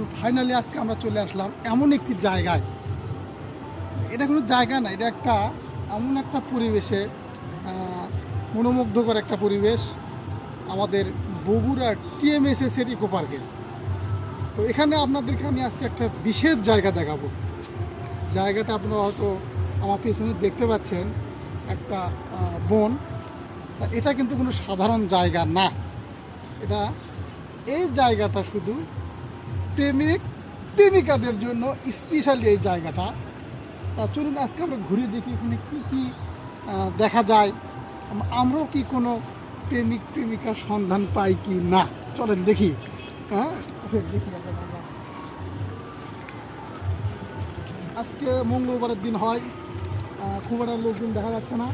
বন্ধু ফাইনালি আজকে আমরা চলে আসলাম এমন একটি জায়গায়। এটা কোনো জায়গা না, এটা একটা এমন একটা পরিবেশে মনোমুগ্ধকর একটা পরিবেশ আমাদের বগুড়ার টিএমএসএস এর ইকো পার্কে। তো এখানে আপনাদেরকে আমি আজকে একটা বিশেষ জায়গা দেখাবো। জায়গাটা আপনারা হয়তো আমার পিছনে দেখতে পাচ্ছেন, একটা বন। এটা কিন্তু কোনো সাধারণ জায়গা না। এটা, এই জায়গাটা শুধু প্রেমিক প্রেমিকাদের জন্য স্পেশালি এই জায়গাটা। তা চলুন আজকে আমরা ঘুরে দেখি এখানে কী কী দেখা যায়। আমরাও কি কোনো প্রেমিক প্রেমিকার সন্ধান পাই কি না? চলেন দেখি। হ্যাঁ আচ্ছা, দেখি আজকে মঙ্গলবারের দিন হয় খুব একটা লোকজন দেখা যাচ্ছে না।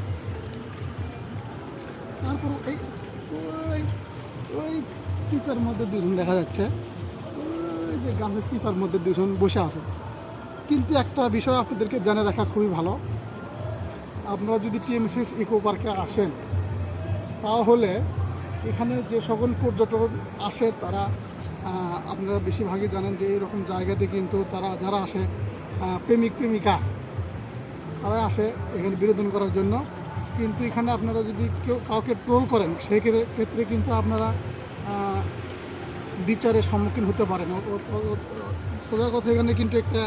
তারপর এই ওই ওই চিপার মধ্যে দুজন দেখা যাচ্ছে। যে গাছের চিপার মধ্যে দুজন বসে আছে। কিন্তু একটা বিষয় আপনাদেরকে জেনে রাখা খুবই ভালো। আপনারা যদি টিএমসিস ইকো পার্কে আসেন, তাহলে এখানে যে সকল পর্যটক আসে, তারা আপনারা বেশিরভাগই জানেন যে এরকম জায়গাতে কিন্তু তারা, যারা আসে প্রেমিক, প্রেমিকা তারা আসে এখানে বিনোদন করার জন্য। কিন্তু এখানে আপনারা যদি কেউ কাউকে ট্রোল করেন সেই ক্ষেত্রে- কিন্তু আপনারা বিচারের সম্মুখীন হতে পারে না সোজা কথা এখানে কিন্তু একটা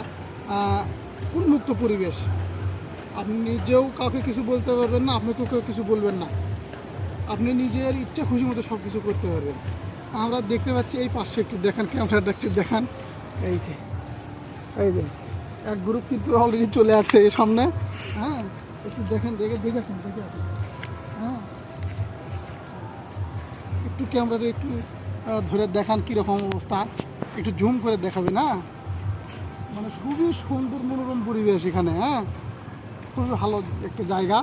উন্মুক্ত পরিবেশ। আপনি নিজেও কাউকে কিছু বলতে পারবেন না আপনাকেও কেউ কিছু বলবেন না। আপনি নিজের ইচ্ছা, খুশি মতো সব কিছু করতে পারবেন। আমরা দেখতে পাচ্ছি এই পাশে একটু দেখান, ক্যামেরাটা একটু দেখান। এই যে এই যে, এক গ্রুপ কিন্তু অলরেডি চলে আসছে এই সামনে। হ্যাঁ একটু দেখেন, দেখে দেখে আসুন দেখে আসুন। হ্যাঁ একটু ক্যামেরাটা একটু ধরে দেখান কীরকম অবস্থা। একটু জুম করে দেখাবে না? মানে খুবই সুন্দর মনোরম পরিবেশ এখানে হ্যাঁ? খুবই ভালো একটা জায়গা।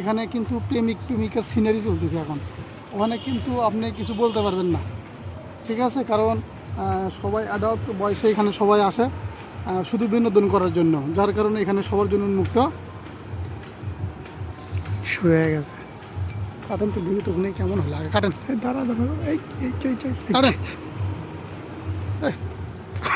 এখানে কিন্তু প্রেমিক প্রেমিকার সিনারি চলতেছে এখন। ওখানে কিন্তু আপনি কিছু বলতে পারবেন না, ঠিক আছে? কারণ সবাই অ্যাডাল্ট বয়সে এখানে সবাই আসে শুধু বিনোদন করার জন্য, যার কারণে এখানে সবার জন্য উন্মুক্ত। শুরু হয়ে গেছে। কাটেন তো দিবি তো ওখানে কেমন আগে কাটেন। এই দাঁড়া দাঁড়া এই কাটেন।